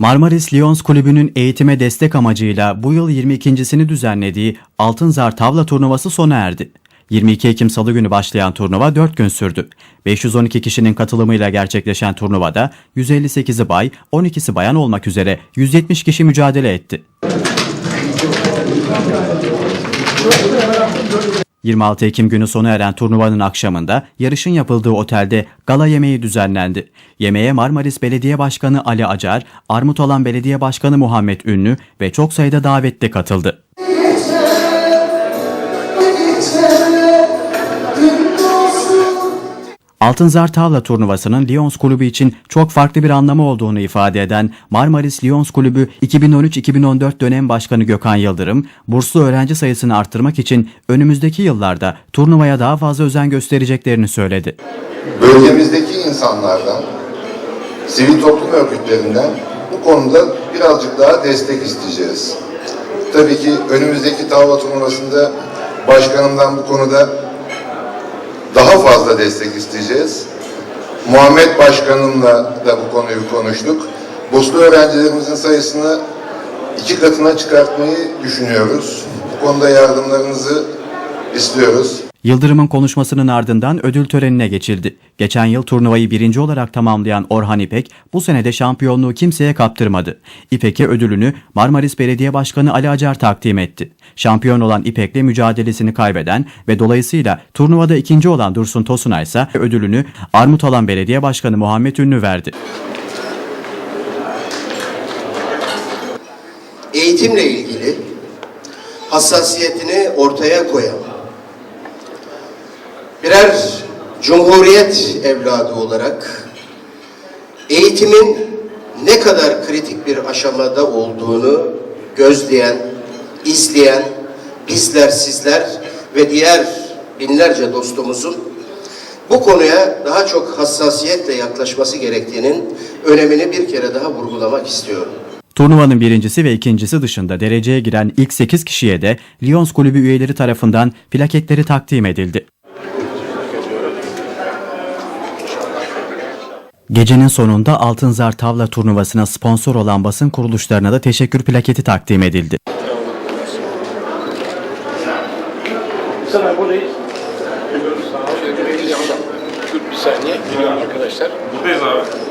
Marmaris Lions Kulübü'nün eğitime destek amacıyla bu yıl 22.sini düzenlediği Altın Zar Tavla turnuvası sona erdi. 22 Ekim Salı günü başlayan turnuva 4 gün sürdü. 512 kişinin katılımıyla gerçekleşen turnuvada 158'i bay, 12'si bayan olmak üzere 170 kişi mücadele etti. 26 Ekim günü sona eren turnuvanın akşamında yarışın yapıldığı otelde gala yemeği düzenlendi. Yemeğe Marmaris Belediye Başkanı Ali Acar, Armutalan Belediye Başkanı Muhammed Ünlü ve çok sayıda davetli katıldı. Altınzar Tavla turnuvasının Lions Kulübü için çok farklı bir anlamı olduğunu ifade eden Marmaris Lions Kulübü 2013-2014 dönem başkanı Gökhan Yıldırım, burslu öğrenci sayısını arttırmak için önümüzdeki yıllarda turnuvaya daha fazla özen göstereceklerini söyledi. bölgemizdeki insanlardan, sivil toplum örgütlerinden bu konuda birazcık daha destek isteyeceğiz. Tabii ki önümüzdeki tavla turnuvasında başkanımdan bu konuda daha fazla destek isteyeceğiz. Muhammed Başkanımla da bu konuyu konuştuk. Burslu öğrencilerimizin sayısını iki katına çıkartmayı düşünüyoruz. Bu konuda yardımlarınızı istiyoruz. Yıldırım'ın konuşmasının ardından ödül törenine geçildi. Geçen yıl turnuvayı birinci olarak tamamlayan Orhan İpek bu sene de şampiyonluğu kimseye kaptırmadı. İpek'e ödülünü Marmaris Belediye Başkanı Ali Acar takdim etti. Şampiyon olan İpek'le mücadelesini kaybeden ve dolayısıyla turnuvada ikinci olan Dursun Tosunay ise ödülünü Armutalan Belediye Başkanı Muhammed Ünlü verdi. eğitimle ilgili hassasiyetini ortaya koyan birer cumhuriyet evladı olarak eğitimin ne kadar kritik bir aşamada olduğunu gözleyen, izleyen bizler, sizler ve diğer binlerce dostumuzun bu konuya daha çok hassasiyetle yaklaşması gerektiğinin önemini bir kere daha vurgulamak istiyorum. Turnuvanın birincisi ve ikincisi dışında dereceye giren ilk 8 kişiye de Lions Kulübü üyeleri tarafından plaketleri takdim edildi. Gecenin sonunda Altınzar Tavla turnuvasına sponsor olan basın kuruluşlarına da teşekkür plaketi takdim edildi. Sana buradayız. Dur bir saniye. Geliyorum arkadaşlar. Buradayız abi.